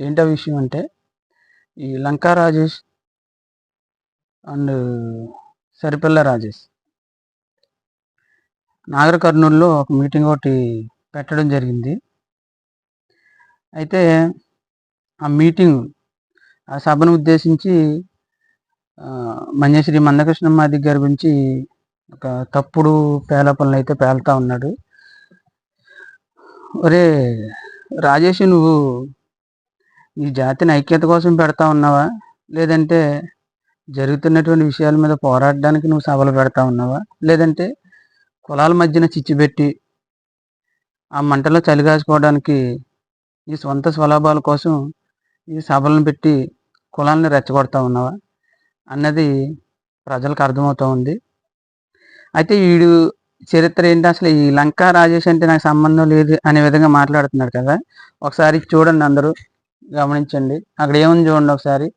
ఏంటో విషయం అంటే ఈ లంకా రాజేష్ అండ్ సరిపల్ల రాజేష్. నాగర్ కర్నూలులో ఒక మీటింగ్ ఒకటి పెట్టడం జరిగింది. అయితే ఆ మీటింగ్ ఆ సభను ఉద్దేశించి మంజశ్రీ మందకృష్ణ మాది గారి గురించి ఒక తప్పుడు పేలపలను అయితే పేలుతా ఉన్నాడు. ఒరే రాజేష్ నువ్వు ఈ జాతిని ఐక్యత కోసం పెడతా ఉన్నావా? లేదంటే జరుగుతున్నటువంటి విషయాల మీద పోరాడడానికి నువ్వు సభలు పెడతా ఉన్నావా? లేదంటే కులాల మధ్యన చిచ్చిపెట్టి ఆ మంటలో చలిగాసుకోవడానికి ఈ సొంత స్వలాభాల కోసం ఈ సభలను పెట్టి కులాలను రెచ్చగొడతా ఉన్నావా? అన్నది ప్రజలకు అర్థమవుతూ ఉంది. అయితే వీడు చరిత్ర ఏంటి? అసలు ఈ లంకా రాజేష్ అంటే నాకు సంబంధం లేదు అనే విధంగా మాట్లాడుతున్నాడు కదా. ఒకసారి చూడండి అందరూ. గమనించండి. అక్కడ ఏముంది చూడండి ఒకసారి.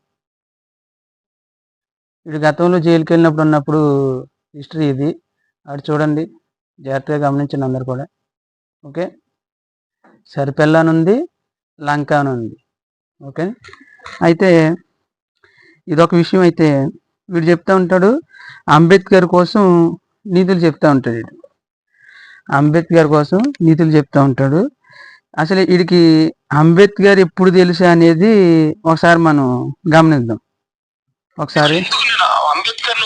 వీడు గతంలో జైలుకి వెళ్ళినప్పుడు ఉన్నప్పుడు హిస్టరీ ఇది. అటు చూడండి. జాగ్రత్తగా గమనించండి అందరు కూడా. ఓకే? సరిపెళ్ళనుంది లంకానుంది. అని ఉంది ఓకే? అయితే ఇదొక విషయం అయితే వీడు చెప్తా ఉంటాడు. అంబేద్కర్ కోసం నీతులు చెప్తా ఉంటాడు అంబేద్కర్ కోసం నీతులు చెప్తా ఉంటాడు. అసలు వీడికి అంబేద్కర్ ఎప్పుడు తెలుసు అనేది ఒకసారి మనం గమనిద్దాం. ఒకసారి. అంబేద్కర్.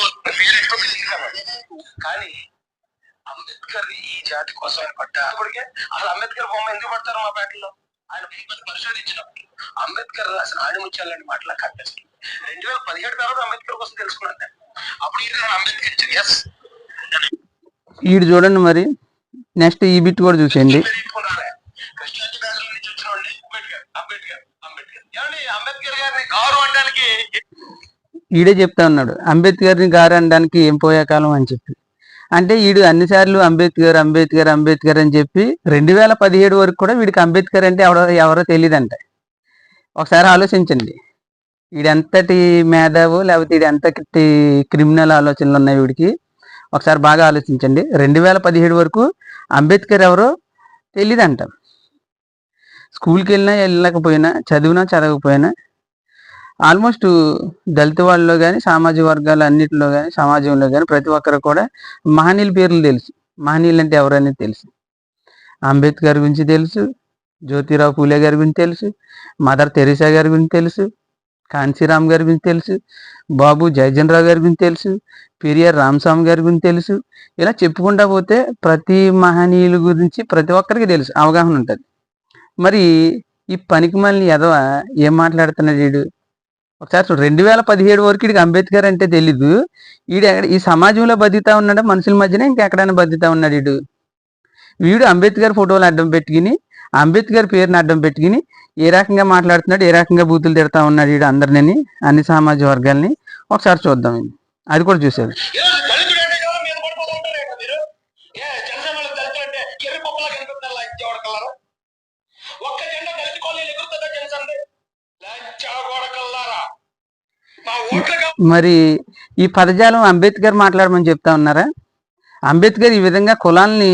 కానీ అంబేద్కర్ ఈ జాతి కోసం ఆయన పడ్డా ఇప్పటికే అసలు అంబేద్కర్ బొమ్మ ఎందుకు పడతారు మా పేటలో? ఆయన పరిశోధించినప్పుడు అంబేద్కర్ రాసిన ఆడిముత్యాలని మాటలా కనిపిస్తుంది రెండు వేల పదిహేడు తర్వాత అంబేద్కర్ కోసం తెలుసుకున్నాను నేను. అప్పుడు నేను అంబేద్కర్ ఎస్ వీడు చూడండి మరి. నెక్స్ట్ ఈ బిట్ కూడా చూసేయండి కృష్ణాజీ బ్యాగుల నుంచి వచ్చిన వాడిని అంబేద్కర్ అంబేద్కర్ అంబేద్కర్ ఏమండి గారు అనడానికి ఈడే చెప్తా ఉన్నాడు అంబేద్కర్ని గారు అనడానికి ఏం పోయే కాలం అని చెప్పి. అంటే వీడు అన్నిసార్లు అంబేద్కర్ అంబేద్కర్ అంబేద్కర్ అని చెప్పి రెండు వేల పదిహేడు వరకు కూడా వీడికి అంబేద్కర్ అంటే ఎవరో ఎవరో తెలియదంట ఒకసారి ఆలోచించండి. వీడెంతటి మేధావు లేకపోతే వీడు ఎంతటి క్రిమినల్ ఆలోచనలు ఉన్నాయి వీడికి? ఒకసారి బాగా ఆలోచించండి. రెండు వేల పదిహేడు వరకు అంబేద్కర్ ఎవరో తెలియదంట స్కూల్కి వెళ్ళినా వెళ్ళకపోయినా చదివినా చదవకపోయినా ఆల్మోస్ట్ దళిత వాళ్ళలో కానీ సామాజిక వర్గాలు అన్నిటిలో కానీ సమాజంలో కానీ ప్రతి ఒక్కరు కూడా మహనీయుల పేర్లు తెలుసు. మహనీయులు అంటే ఎవరనేది తెలుసు. అంబేద్కర్ గురించి తెలుసు జ్యోతిరావు పూలే గారి గురించి తెలుసు మదర్ తెరీసా గారి గురించి తెలుసు కాంచీరామ్ గారి గురించి తెలుసు బాబు జయజన్ రావు గారి గురించి తెలుసు పెరియార్ రామస్వామి గారి గురించి తెలుసు. ఇలా చెప్పుకుంటా పోతే ప్రతి మహనీయుల గురించి ప్రతి ఒక్కరికి తెలుసు అవగాహన ఉంటుంది. మరి ఈ పనికి మళ్ళీ ఎదవ ఏం మాట్లాడుతున్నాడు వీడు? ఒకసారి చూడు రెండు వేల పదిహేడు వరకు వీడికి అంబేద్కర్ అంటే తెలీదు. వీడు ఎక్కడ ఈ సమాజంలో బతుకుతా ఉన్నాడా? మనుషుల మధ్యన ఇంకెక్కడైనా బతుకుతా ఉన్నాడు వీడు వీడు అంబేద్కర్ ఫోటోలు అడ్డం పెట్టుకుని అంబేద్కర్ పేరుని అడ్డం పెట్టుకుని ఏ రకంగా మాట్లాడుతున్నాడు ఏ రకంగా బూతులు తిడతా ఉన్నాడు వీడు అందరిని అన్ని సామాజిక వర్గాల్ని. ఒకసారి చూద్దాం అది కూడా చూసాడు మరి ఈ పదజాలం అంబేద్కర్ మాట్లాడమని చెప్తా ఉన్నారా? అంబేద్కర్ ఈ విధంగా కులాల్ని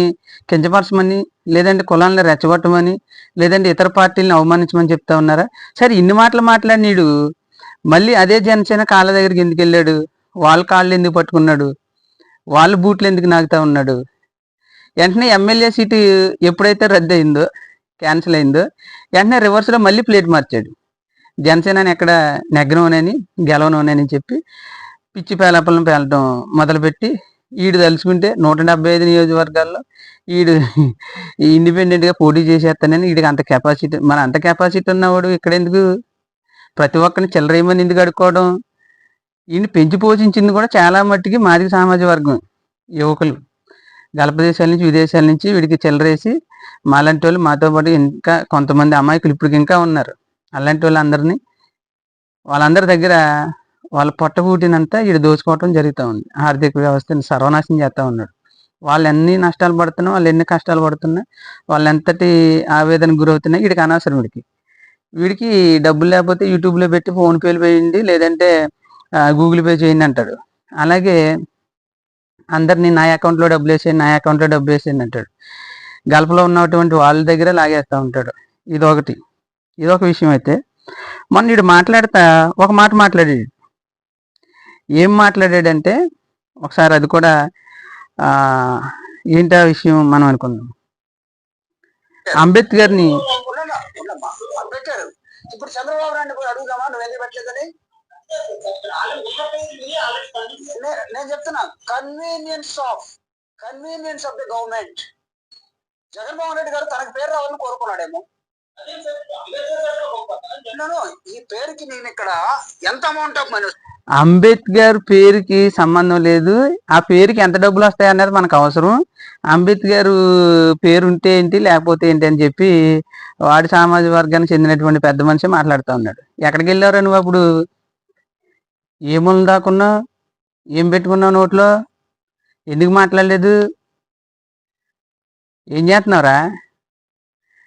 కించపరచమని లేదంటే కులాలను రెచ్చగొట్టమని లేదంటే ఇతర పార్టీలను అవమానించమని చెప్తా ఉన్నారా? సరే ఇన్ని మాటలు మాట్లాడినీడు. మళ్ళీ అదే జనసేన కాళ్ళ దగ్గరికి ఎందుకు వెళ్ళాడు? వాళ్ళ కాళ్ళు ఎందుకు పట్టుకున్నాడు? వాళ్ళ బూట్లు ఎందుకు నాగుతా ఉన్నాడు? వెంటనే ఎమ్మెల్యే సీటు ఎప్పుడైతే రద్దు అయిందో క్యాన్సిల్ అయిందో వెంటనే రివర్స్లో మళ్ళీ ప్లేట్ మార్చాడు. జనసేనని ఎక్కడ నెగ్గనోనని గెలవనోనని చెప్పి పిచ్చి పేలపలను పేలటం మొదలుపెట్టి ఈడు తలుచుకుంటే నూట డెబ్బై ఐదు నియోజకవర్గాల్లో ఈడు ఇండిపెండెంట్గా పోటీ చేసేస్తానని వీడికి అంత కెపాసిటీ మన అంత కెపాసిటీ ఉన్నవాడు ఇక్కడ ఎందుకు? ప్రతి ఒక్కరిని చిల్లరేయమని ఎందుకు అడుక్కోవడం ఈయన పెంచి పోషించింది కూడా చాలా మట్టికి మాదిక సామాజిక వర్గం యువకులు. గల్ప దేశాల నుంచి విదేశాల నుంచి వీడికి చిల్లరేసి మాలాంటి వాళ్ళు మాతో పాటు ఇంకా కొంతమంది అమాయకులు ఇప్పటికి ఇంకా ఉన్నారు. అలాంటి వాళ్ళందరినీ వాళ్ళందరి దగ్గర వాళ్ళ పొట్టబూటినంతా వీడు దోచుకోవటం జరుగుతూ ఉంది. ఆర్థిక వ్యవస్థని సర్వనాశనం చేస్తూ ఉన్నాడు. వాళ్ళు ఎన్ని నష్టాలు పడుతున్నా వాళ్ళు ఎన్ని కష్టాలు పడుతున్నా వాళ్ళు ఎంతటి ఆవేదన గురవుతున్నా వీడికి అనవసరం వీడికి వీడికి డబ్బులు లేకపోతే యూట్యూబ్లో పెట్టి ఫోన్పేలు వేయండి లేదంటే గూగుల్ పే చేయండి అంటాడు. అలాగే అందరినీ నా అకౌంట్లో డబ్బులు వేసేయండి నా అకౌంట్లో డబ్బులు వేసేయండి అంటాడు. గల్ఫ్లో ఉన్నటువంటి వాళ్ళ దగ్గర లాగేస్తూ ఉంటాడు. ఇది ఒకటి ఇదొక విషయం అయితే. మొన్న వీడు మాట్లాడతా ఒక మాట మాట్లాడాడు. ఏం మాట్లాడాడంటే ఒకసారి అది కూడా ఆ, ఏంటా విషయం మనం అనుకుందాం. అంబేద్కర్ని ఇప్పుడు చంద్రబాబు నాయుడు అడుగుదామా? నువ్వు ఎందుకు పెట్టలేదని? నేను చెప్తున్నా convenience of convenience of the government Jaganmohan Reddy garu తనకు పేరు రావాలని కోరుకున్నాడేమో. ఈ పేరుకి నేను ఇక్కడ ఎంత అమౌంట్ ఆఫ్ మనీ అంబేద్కర్ పేరుకి సంబంధం లేదు. ఆ పేరుకి ఎంత డబ్బులు వస్తాయి అనేది మనకు అవసరం. అంబేద్కర్ పేరు ఉంటే ఏంటి లేకపోతే ఏంటి అని చెప్పి వాడి సామాజిక వర్గానికి చెందినటువంటి పెద్ద మనిషి మాట్లాడుతూ ఉన్నాడు. ఎక్కడికి వెళ్ళారు నువ్వు అప్పుడు? ఏములు దాకున్నావు ఏం పెట్టుకున్నావు నోట్లో? ఎందుకు మాట్లాడలేదు? ఏం చేస్తున్నావురా?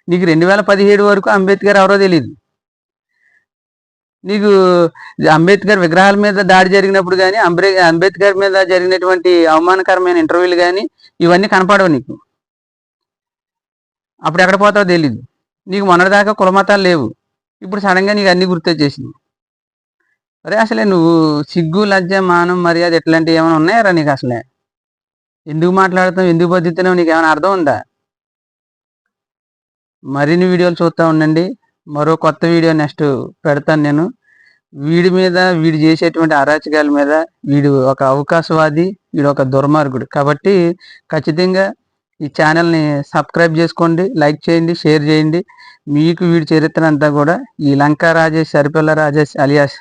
నీకు రెండు వేల పదిహేడు వరకు అంబేద్కర్ ఎవరో తెలియదు నీకు అంబేద్కర్ విగ్రహాల మీద దాడి జరిగినప్పుడు కానీ అంబే అంబేద్కర్ మీద జరిగినటువంటి అవమానకరమైన ఇంటర్వ్యూలు కానీ ఇవన్నీ కనపడవు నీకు. అప్పుడు ఎక్కడ పోతావో తెలీదు. నీకు మొన్నటిదాకా కులమతాలు లేవు. ఇప్పుడు సడన్గా నీకు అన్ని గుర్తొచ్చేసింది అరే అసలే నువ్వు సిగ్గు లజ్జ మానం మర్యాద ఇట్లాంటివి ఏమైనా ఉన్నాయారా నీకు అసలే? ఎందుకు మాట్లాడుతావు ఎందుకు బతుకుతున్నావు? నీకు ఏమైనా అర్థం ఉందా? మరిన్ని వీడియోలు చూస్తూ ఉండండి. మరో కొత్త వీడియో నెక్స్ట్ పెడతాను నేను. వీడి మీద వీడు చేసేటువంటి అరాచకాల మీద వీడు ఒక అవకాశవాది వీడు ఒక దుర్మార్గుడు. కాబట్టి ఖచ్చితంగా ఈ ఛానల్ని సబ్స్క్రైబ్ చేసుకోండి లైక్ చేయండి షేర్ చేయండి. మీకు వీడి చరిత్ర అంతా కూడా ఈ లంకా రాజేష్ సరిపిల్ల రాజేష్ అలియాస్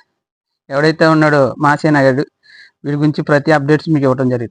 ఎవడైతే ఉన్నాడో మాసేనగడు వీడి గురించి ప్రతి అప్డేట్స్ మీకు ఇవ్వడం జరుగుతుంది.